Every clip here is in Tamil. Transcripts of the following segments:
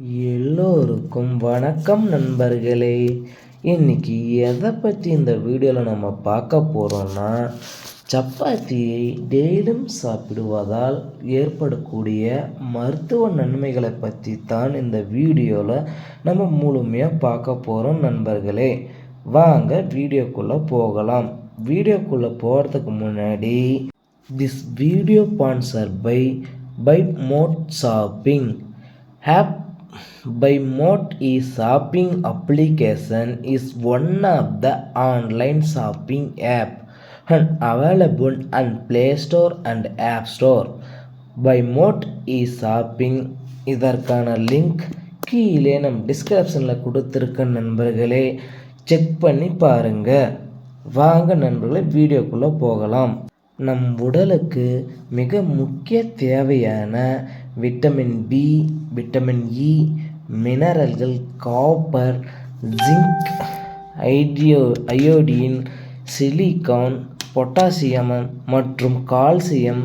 எல்லோருக்கும் வணக்கம் நண்பர்களே. இன்னைக்கு எதை பற்றி இந்த வீடியோவில் நம்ம பார்க்க போகிறோம்னா சப்பாத்தியை டெய்லியும் சாப்பிடுவதால் ஏற்படக்கூடிய மருத்துவ நன்மைகளை பற்றி தான் இந்த வீடியோவில் நம்ம முழுமையாக பார்க்க போகிறோம் நண்பர்களே. வாங்க வீடியோக்குள்ளே போகலாம். வீடியோக்குள்ளே போகிறதுக்கு முன்னாடி this video sponsor by by Moat shopping hub by Moat is shopping application is one of the online shopping app and available on Play Store and App Store. By Moat is shopping இதற்கான லிங்க் கீழே நம் டிஸ்கிரிப்ஷனில் கொடுத்துருக்க நண்பர்களே செக் பண்ணி பாருங்க வாங்க நண்பர்களே வீடியோக்குள்ளே போகலாம் நம் உடலுக்கு மிக முக்கிய தேவையான விட்டமின் பி விட்டமின் இ மினரல்கள் காப்பர் ஜிங்க் ஐடியோ அயோடின் சிலிகான் பொட்டாசியம் மற்றும் கால்சியம்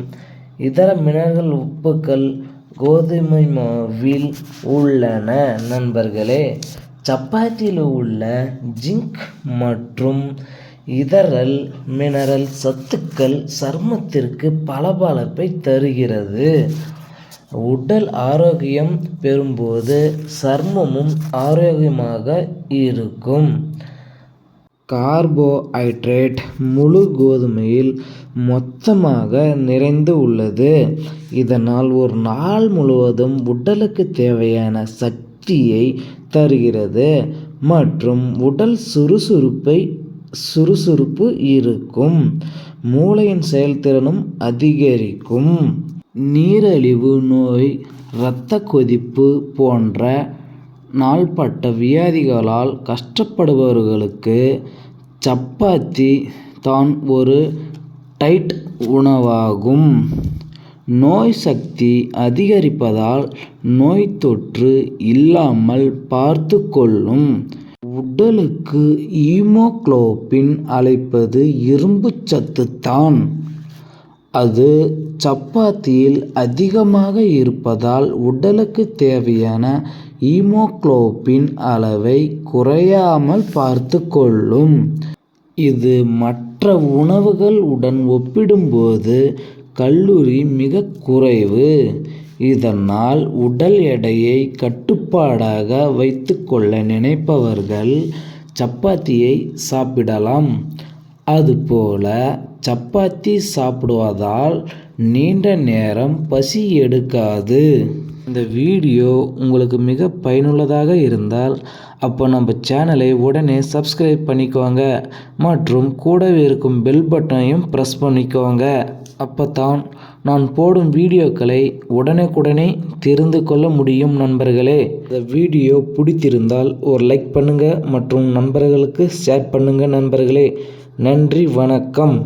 இதர மினரல் உப்புக்கள் கோதுமை மாவில் உள்ளன. நண்பர்களே சப்பாத்தியில் உள்ள ஜிங்க் மற்றும் இதரல் மினரல் சத்துக்கள் சருமத்திற்கு பளபளப்பை தருகிறது. உடல் ஆரோக்கியம் பெறும்போது சர்மமும் ஆரோக்கியமாக இருக்கும். கார்போஹைட்ரேட் முழு கோதுமையில் மொத்தமாக நிறைந்து உள்ளது. இதனால் ஒரு நாள் முழுவதும் உடலுக்கு தேவையான சக்தியை தருகிறது. மற்றும் உடல் சுறுசுறுப்பை சுறுசுறுப்பு இருக்கும். மூளையின் செயல்திறனும் அதிகரிக்கும். நீரழிவு நோய் இரத்த கொதிப்பு போன்ற நாள்பட்ட வியாதிகளால் கஷ்டப்படுபவர்களுக்கு சப்பாத்தி தான் ஒரு டைட் உணவாகும். நோய் சக்தி அதிகரிப்பதால் நோய் தொற்று இல்லாமல் பார்த்து கொள்ளும். உடலுக்கு ஈமோக்ளோபின் அளிப்பது இரும்புச்சத்து தான் அது சப்பாத்தியில் அதிகமாக இருப்பதால் உடலுக்கு தேவையான ஈமோக்ளோபின் அளவை குறையாமல் பார்த்து கொள்ளும். இது மற்ற உணவுகள் உடன் ஒப்பிடும்போது கல்லூரி மிக குறைவு. இதனால் உடல் எடையை கட்டுப்பாடாக வைத்துக்கொள்ள நினைப்பவர்கள் சப்பாத்தியை சாப்பிடலாம். அதுபோல சப்பாத்தி சாப்பிடுவதால் நீண்ட நேரம் பசி எடுக்காது. இந்த வீடியோ உங்களுக்கு மிக பயனுள்ளதாக இருந்தால் அப்போ நம்ம சேனலை உடனே சப்ஸ்கிரைப் பண்ணிக்கோங்க. மற்றும் கூடவே இருக்கும் பெல் பட்டனையும் ப்ரெஸ் பண்ணிக்கோங்க. அப்போ தான் நான் போடும் வீடியோக்களை உடனுக்குடனே தெரிந்து கொள்ள முடியும் நண்பர்களே. இந்த வீடியோ பிடித்திருந்தால் ஒரு லைக் பண்ணுங்கள் மற்றும் நண்பர்களுக்கு ஷேர் பண்ணுங்கள் நண்பர்களே. நன்றி வணக்கம்.